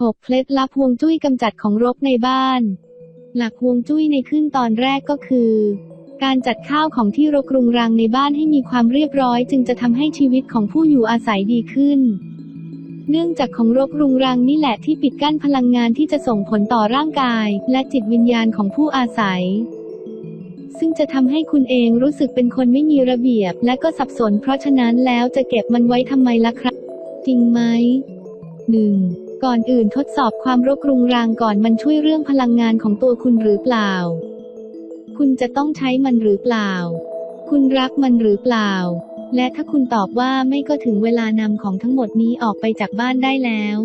6. เคล็ดลับฮวงจุ้ยกำจัดของรกในบ้าน หลักฮวงจุ้ยในขึ้นตอนแรกก็คือ การจัดข้าวของที่รกรุงรังในบ้านให้มีความเรียบร้อย จึงจะทำให้ชีวิตของผู้อยู่อาศัยดีขึ้น เนื่องจากของรกรุงรังนี่แหละที่ปิดกั้นพลังงานที่จะส่งผลต่อร่างกาย และจิตวิญญาณของผู้อาศัย ซึ่งจะทำให้คุณเองรู้สึกเป็นคนไม่มีระเบียบ และก็สับสน เพราะฉะนั้นแล้วจะเก็บมันไว้ทำไมล่ะครับ จริงไหม 1. ก่อนอื่นทดสอบความรกรุงรังก่อนมันช่วยเรื่องพลังงานของตัวคุณหรือเปล่า คุณจะต้องใช้มันหรือเปล่า คุณรักมันหรือเปล่า และถ้าคุณตอบว่าไม่ก็ถึงเวลานำของทั้งหมดนี้ออกไปจากบ้านได้แล้ว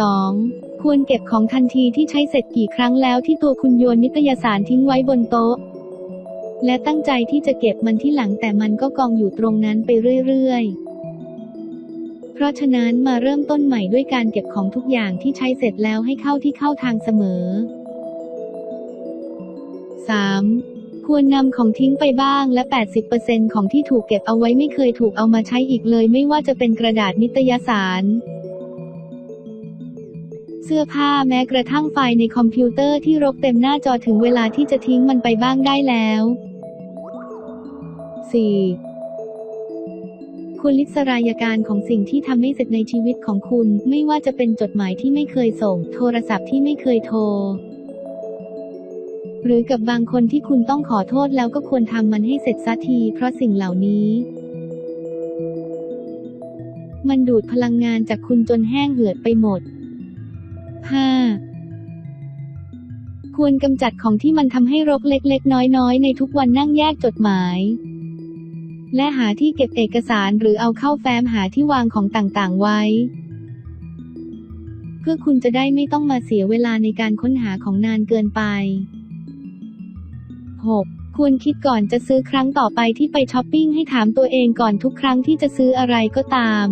2. ควรเก็บของทันทีที่ใช้เสร็จกี่ครั้งแล้วที่ตัวคุณโยนนิตยสารทิ้งไว้บนโต๊ะ และตั้งใจที่จะเก็บมันที่หลังแต่มันก็กองอยู่ตรงนั้นไปเรื่อยๆ ราะฉะนั้นมาเริ่มต้นใหม่ด้วยการเก็บของทุกอย่างที่ใช้เสร็จแล้วให้เข้าที่เข้าทางเสมอ 3. ควรนำของทิ้งไปบ้างและ 80%ของที่ถูกเก็บเอาไว้ไม่เคยถูกเอามาใช้อีกเลย ไม่ว่าจะเป็นกระดาษนิตยสาร เสื้อผ้าแม้กระทั่งไฟล์ในคอมพิวเตอร์ที่รกเต็มหน้าจอถึงเวลาที่จะทิ้งมันไปบ้างได้แล้ว 4. คุณลิสรายการของสิ่งที่ทำให้เสร็จในชีวิตของคุณ ไม่ว่าจะเป็นจดหมายที่ไม่เคยส่ง โทรศัพท์ที่ไม่เคยโทร หรือกับบางคนที่คุณต้องขอโทษแล้วก็ควรทำมันให้เสร็จสักที เพราะสิ่งเหล่านี้ มันดูดพลังงานจากคุณจนแห้งเหือดไปหมด 5. ควรกำจัดของที่มันทำให้รกเล็กๆ น้อยๆ ในทุกวันนั่งแยกจดหมาย และหาที่เก็บเอกสารหรือเอาเข้าแฟ้มหาที่วางของต่างๆ ไว้ เพื่อคุณจะได้ไม่ต้องมาเสียเวลาในการค้นหาของนานเกินไป 6. ควรคิดก่อนจะซื้อครั้งต่อไปที่ไปช้อปปิ้งให้ถามตัวเองก่อนทุกครั้งที่จะซื้ออะไรก็ตาม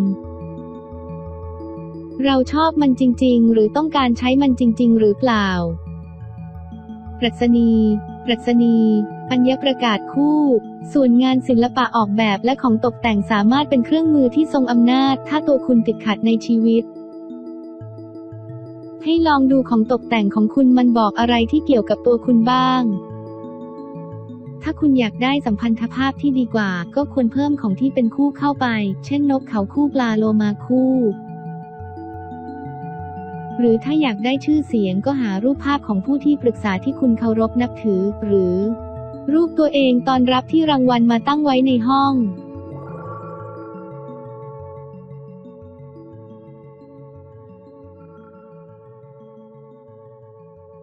เราชอบมันจริง ๆ หรือต้องการใช้มันจริง ๆ หรือเปล่าปรัชนีปรัชนี ปัญญประกาศคู่ ส่วนงานศิลปะออกแบบและของตกแต่งสามารถเป็นเครื่องมือที่ทรงอำนาจ ถ้าตัวคุณติดขัดในชีวิต ให้ลองดูของตกแต่งของคุณมันบอกอะไรที่เกี่ยวกับตัวคุณบ้าง ถ้าคุณอยากได้สัมพันธภาพที่ดีกว่า ก็ควรเพิ่มของที่เป็นคู่เข้าไป เช่นนกเขาคู่ปลาโลมาคู่หรือถ้าอยากได้ชื่อเสียงก็หารูปภาพของผู้ที่ปรึกษาที่คุณเคารพนับถือ หรือ รูปตัวเองตอนรับที่รางวัลมาตั้งไว้ในห้อง